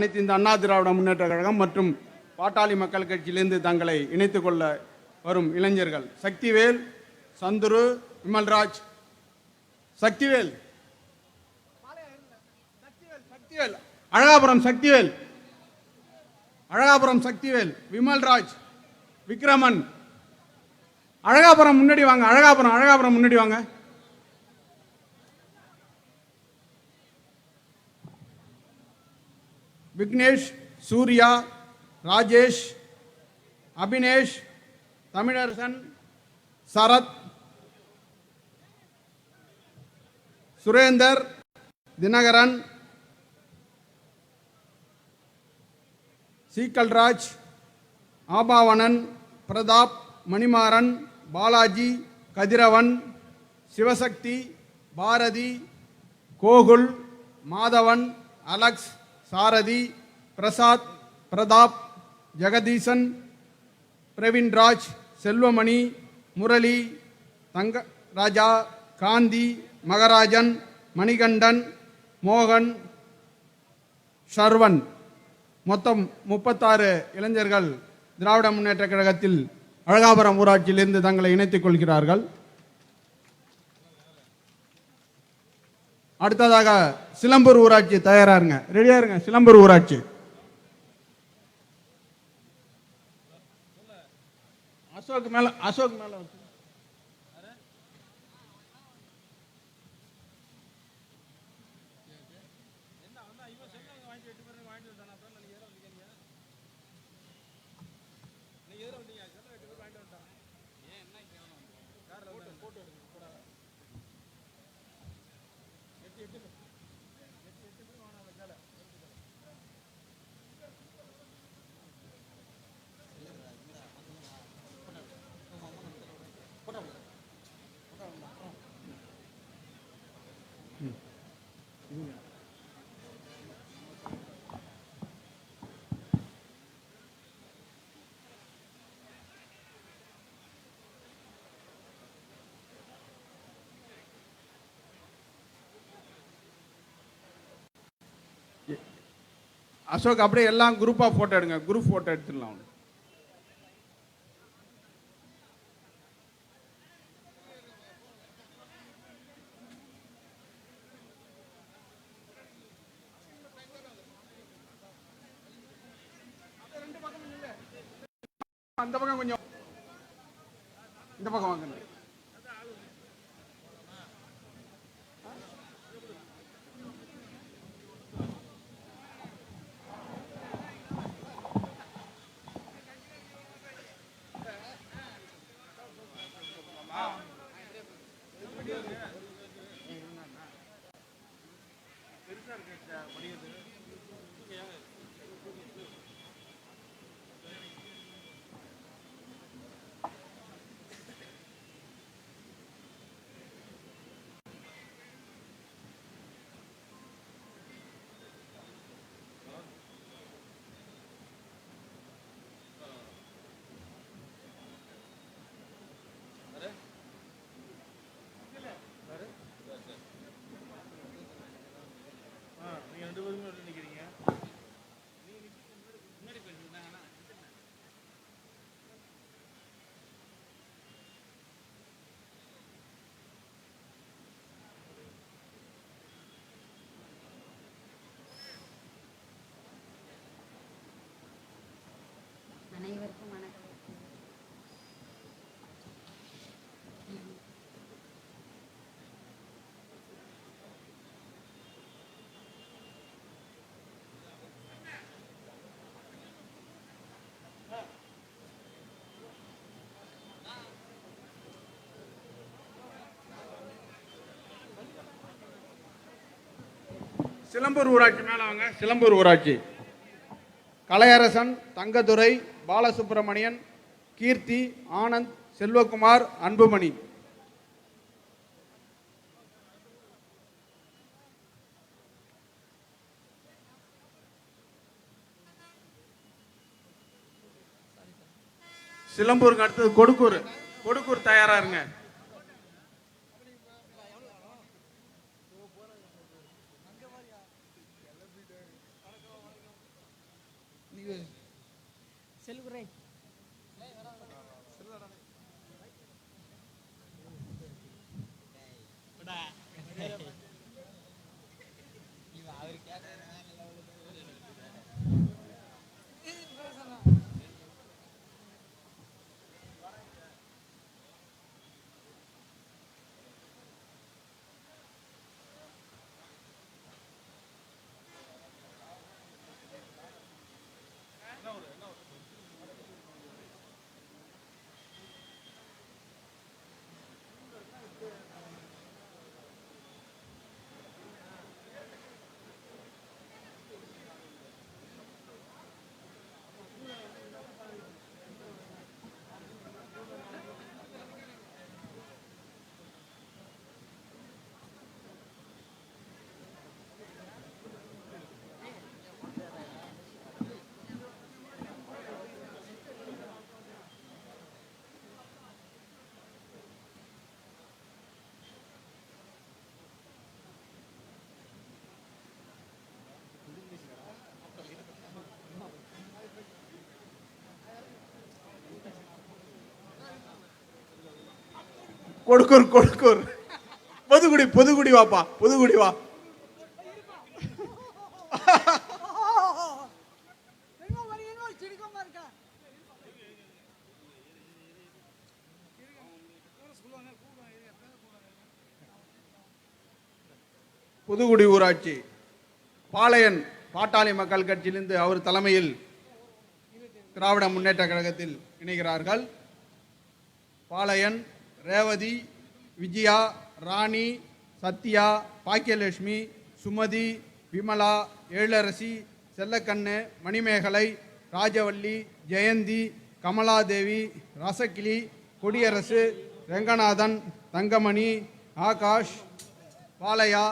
அனைத்து இந்த அண்ணா திராவிட முன்னேற்ற கழகம் மற்றும் பாட்டாளி மக்கள் கட்சியிலிருந்து தங்களை இணைத்து கொள்ள வரும் இளைஞர்கள். சக்திவேல் சந்துரு விமல்ராஜ். சக்திவேல் சக்திவேல். அழகாபுரம் சக்திவேல். அழகாபுரம் சக்திவேல். விமல்ராஜ். விக்ரமன். அழகாபுரம் முன்னாடி வாங்க. அழகாபுரம் அழகாபுரம் முன்னாடி வாங்க. விக்னேஷ் சூர்யா ராஜேஷ் அபினேஷ் தமிழரசன் சரத் சுரேந்தர் தினகரன் சீக்கல்ராஜ் ஆபாவணன் பிரதாப் மணிமாறன் பாலாஜி கதிரவன் சிவசக்தி பாரதி கோகுல் மாதவன் அலெக்ஸ் சாரதி பிரசாத் பிரதாப் ஜெகதீசன் பிரவீன்ராஜ் செல்வமணி முரளி தங்க ராஜா காந்தி மகராஜன் மணிகண்டன் மோகன் ஷர்வன். மொத்தம் முப்பத்தாறு இளைஞர்கள் திராவிட முன்னேற்ற கழகத்தில் அழகாபுரம் ஊராட்சியிலிருந்து தங்களை இணைத்துக் கொள்கிறார்கள். அடுத்ததாக சிலம்பூர் ஊராட்சி தயாரா இருங்க ரெடியா இருங்க சிலம்பூர் ஊராட்சி. அசோக் மேல அசோக் மேல அசோக் அப்படியே எல்லாம் குரூப்பாக போட்டோ எடுங்க. குரூப் ஃபோட்டோ எடுத்துடலாம் அவனுக்கு அந்த பக்கம் கொஞ்சம். இந்த பக்கம் வாங்க. அனைவருக்கும் சிலம்பூர் ஊராட்சி மேலே வாங்க. சிலம்பூர் ஊராட்சி. கலையரசன் தங்கதுரை பாலசுப்பிரமணியன் கீர்த்தி ஆனந்த் செல்வகுமார் அன்புமணி. சிலம்பூருக்கு அடுத்தது கொடுக்கூர் கொடுக்கூர் தயாராக இருங்க. கொடுக்கூர் கொடுக்கூர். பொதுகுடி பொதுகுடி வாப்பா பொதுகுடி வா. புதுகுடி ஊராட்சி பாளையன் பாட்டாளி மக்கள் கட்சியிலிருந்து அவர் தலைமையில் திராவிட முன்னேற்ற கழகத்தில் இணைகிறார்கள். பாளையன் ரேவதி விஜயா ராணி சத்யா பாக்கியலட்சுமி சுமதி விமலா எழிலரசி செல்லக்கண்ணு மணிமேகலை ராஜவள்ளி ஜெயந்தி கமலாதேவி ரசக்கிளி கொடியரசு ரெங்கநாதன் தங்கமணி ஆகாஷ் பாலையா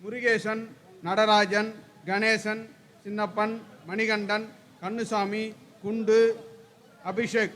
முருகேசன் நடராஜன் கணேசன் சின்னப்பன் மணிகண்டன் கண்ணுசாமி குண்டு அபிஷேக்.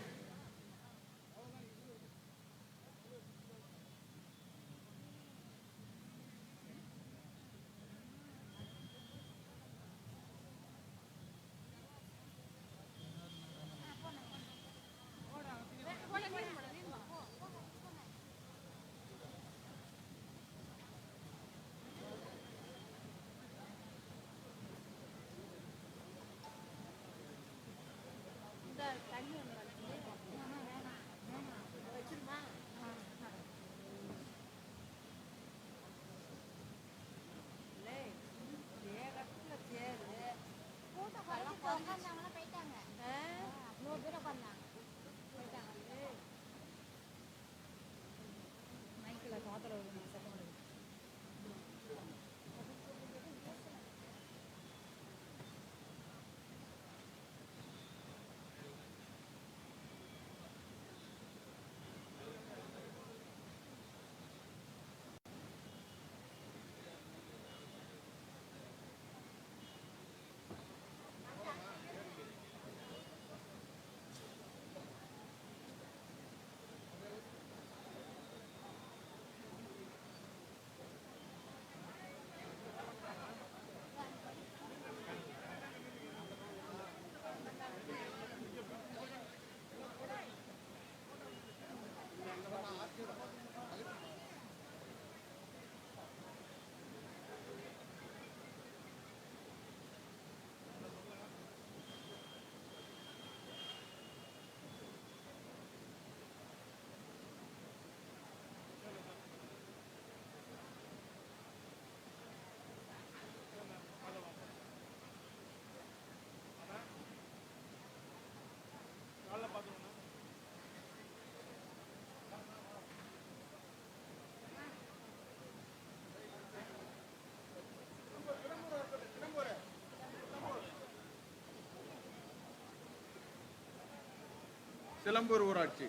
சிலம்பூர் ஊராட்சி.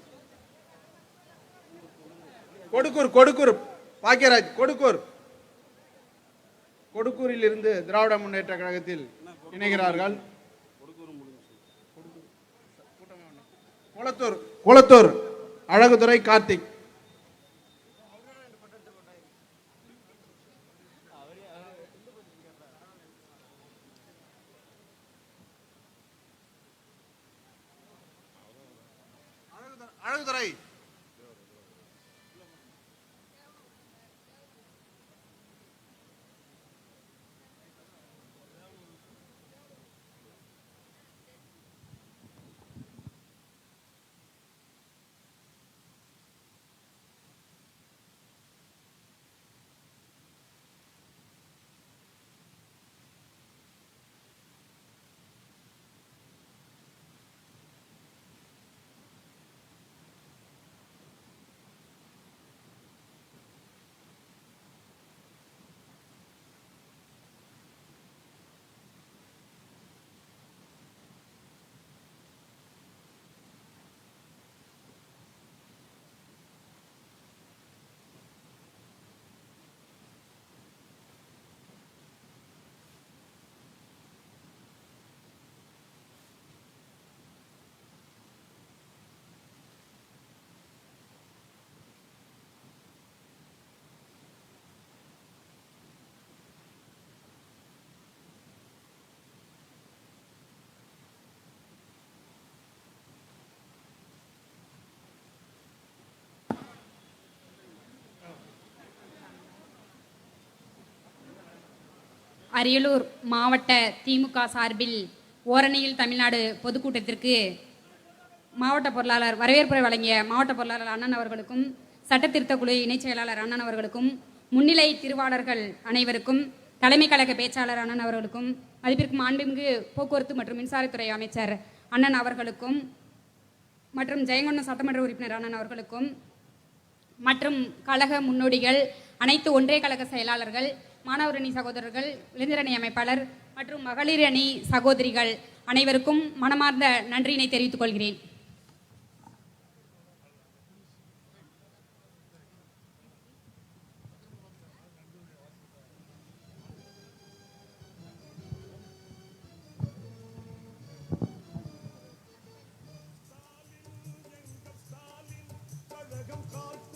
கொடுக்கூர் கொடுக்கூர் பாக்கியராஜ் கொடுக்கூர். கொடுக்கூரில் இருந்து திராவிட முன்னேற்ற கழகத்தில் இணைகிறார்கள். குளத்தூர் குளத்தூர் அழகுதுரை கார்த்திக். அரியலூர் மாவட்ட திமுக சார்பில் ஓரணியில் தமிழ்நாடு பொதுக்கூட்டத்திற்கு மாவட்ட பொருளாளர் வரவேற்புரை வழங்கிய மாவட்ட பொருளாளர் அண்ணன் அவர்களுக்கும் சட்டத்திருத்த குழு இணைச் செயலாளர் அண்ணன் அவர்களுக்கும் முன்னிலை திருவாளர்கள் அனைவருக்கும் தலைமை கழக பேச்சாளர் அண்ணன் அவர்களுக்கும் மதிப்பிற்கும் மாண்புமிகு போக்குவரத்து மற்றும் மின்சாரத்துறை அமைச்சர் அண்ணன் அவர்களுக்கும் மற்றும் ஜெயங்கொண்டம் சட்டமன்ற உறுப்பினர் அண்ணன் அவர்களுக்கும் மற்றும் கழக முன்னோடிகள் அனைத்து ஒன்றிய கழக செயலாளர்கள் மாணவர் அணி சகோதரர்கள் இளைஞரணி அமைப்பாளர் மற்றும் மகளிர் அணி சகோதரிகள் அனைவருக்கும் மனமார்ந்த நன்றியினை தெரிவித்துக் கொள்கிறேன். கழகம் காக்கும்